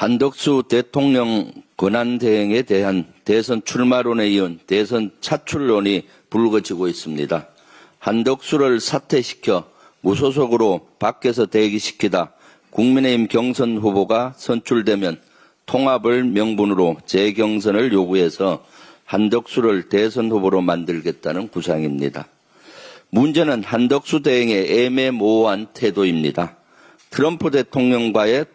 한덕수 대통령 권한대행에 대한 대선 출마론에 이은 대선 차출론이 불거지고 있습니다. 한덕수를 사퇴시켜 무소속으로 밖에서 대기시키다 국민의힘 경선 후보가 선출되면 통합을 명분으로 재경선을 요구해서 한덕수를 대선 후보로 만들겠다는 구상입니다. 문제는 한덕수 대행의 애매모호한 태도입니다. 트럼프 대통령과의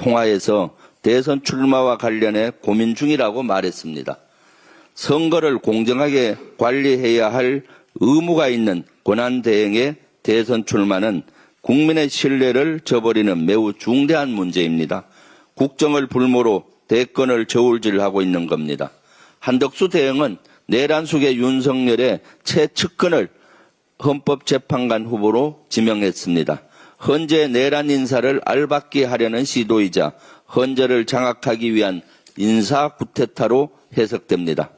통화에서 대선 출마와 관련해 고민 중이라고 말했습니다. 선거를 공정하게 관리해야 할 의무가 있는 권한대행의 대선 출마는 국민의 신뢰를 저버리는 매우 중대한 문제입니다. 국정을 불모로 대권을 저울질하고 있는 겁니다. 한덕수 대행은 내란숙의 윤석열의 최측근을 헌법재판관 후보로 지명했습니다. 헌재 내란 인사를 알박기 하려는 시도이자 헌재를 장악하기 위한 인사 구태타로 해석됩니다.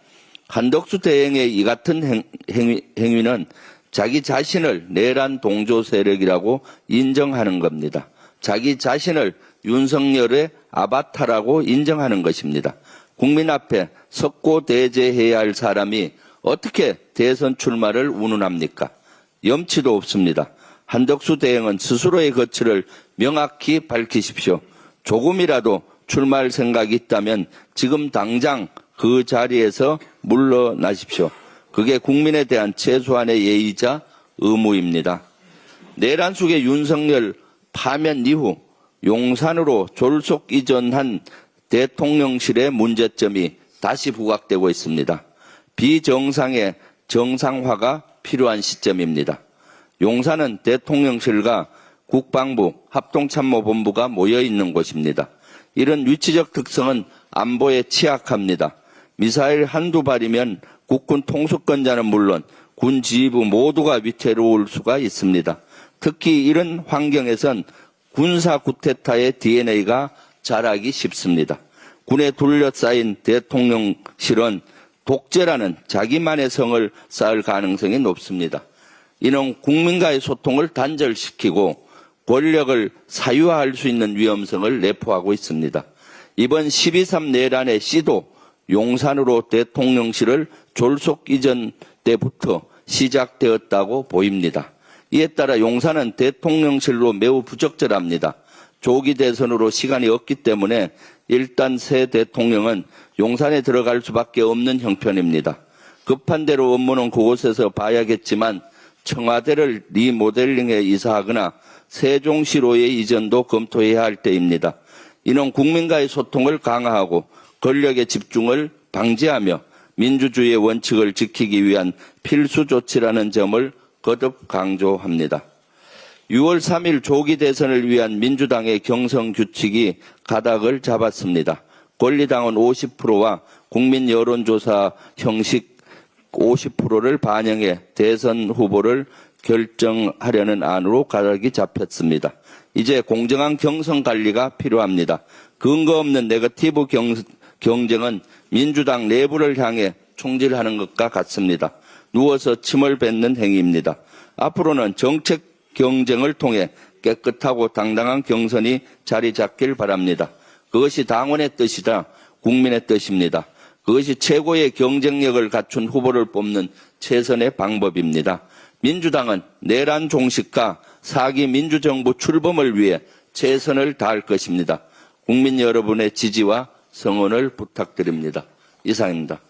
한덕수 대행의 이 같은 행, 행위, 행위는 자기 자신을 내란 동조 세력이라고 인정하는 겁니다. 자기 자신을 윤석열의 아바타라고 인정하는 것입니다. 국민 앞에 석고 대제해야 할 사람이 어떻게 대선 출마를 운운합니까? 염치도 없습니다. 한덕수 대행은 스스로의 거취를 명확히 밝히십시오. 조금이라도 출마할 생각이 있다면 지금 당장 그 자리에서 물러나십시오. 그게 국민에 대한 최소한의 예의자 의무입니다. 내란 속의 윤석열 파면 이후 용산으로 졸속 이전한 대통령실의 문제점이 다시 부각되고 있습니다. 비정상의 정상화가 필요한 시점입니다. 용산은 대통령실과 국방부, 합동참모본부가 모여 있는 곳입니다. 이런 위치적 특성은 안보에 취약합니다. 미사일 한두 발이면 국군 통수권자는 물론 군 지휘부 모두가 위태로울 수가 있습니다. 특히 이런 환경에선 군사 구테타의 DNA가 자라기 쉽습니다. 군에 둘러싸인 대통령실은 독재라는 자기만의 성을 쌓을 가능성이 높습니다. 이는 국민과의 소통을 단절시키고 권력을 사유화할 수 있는 위험성을 내포하고 있습니다. 이번 12.3 내란의 시도 용산으로 대통령실을 졸속 이전 때부터 시작되었다고 보입니다. 이에 따라 용산은 대통령실로 매우 부적절합니다. 조기 대선으로 시간이 없기 때문에 일단 새 대통령은 용산에 들어갈 수밖에 없는 형편입니다. 급한 대로 업무는 그곳에서 봐야겠지만 청와대를 리모델링해 이사하거나 세종시로의 이전도 검토해야 할 때입니다. 이는 국민과의 소통을 강화하고 권력의 집중을 방지하며 민주주의의 원칙을 지키기 위한 필수 조치라는 점을 거듭 강조합니다. 6월 3일 조기 대선을 위한 민주당의 경선 규칙이 가닥을 잡았습니다. 권리당원 50%와 국민 여론조사 형식 50%를 반영해 대선 후보를 결정하려는 안으로 가닥이 잡혔습니다. 이제 공정한 경선 관리가 필요합니다. 근거 없는 네거티브 경, 경쟁은 민주당 내부를 향해 총질하는 것과 같습니다. 누워서 침을 뱉는 행위입니다. 앞으로는 정책 경쟁을 통해 깨끗하고 당당한 경선이 자리 잡길 바랍니다. 그것이 당원의 뜻이다. 국민의 뜻입니다. 그것이 최고의 경쟁력을 갖춘 후보를 뽑는 최선의 방법입니다. 민주당은 내란 종식과 사기 민주정부 출범을 위해 최선을 다할 것입니다. 국민 여러분의 지지와 성원을 부탁드립니다. 이상입니다.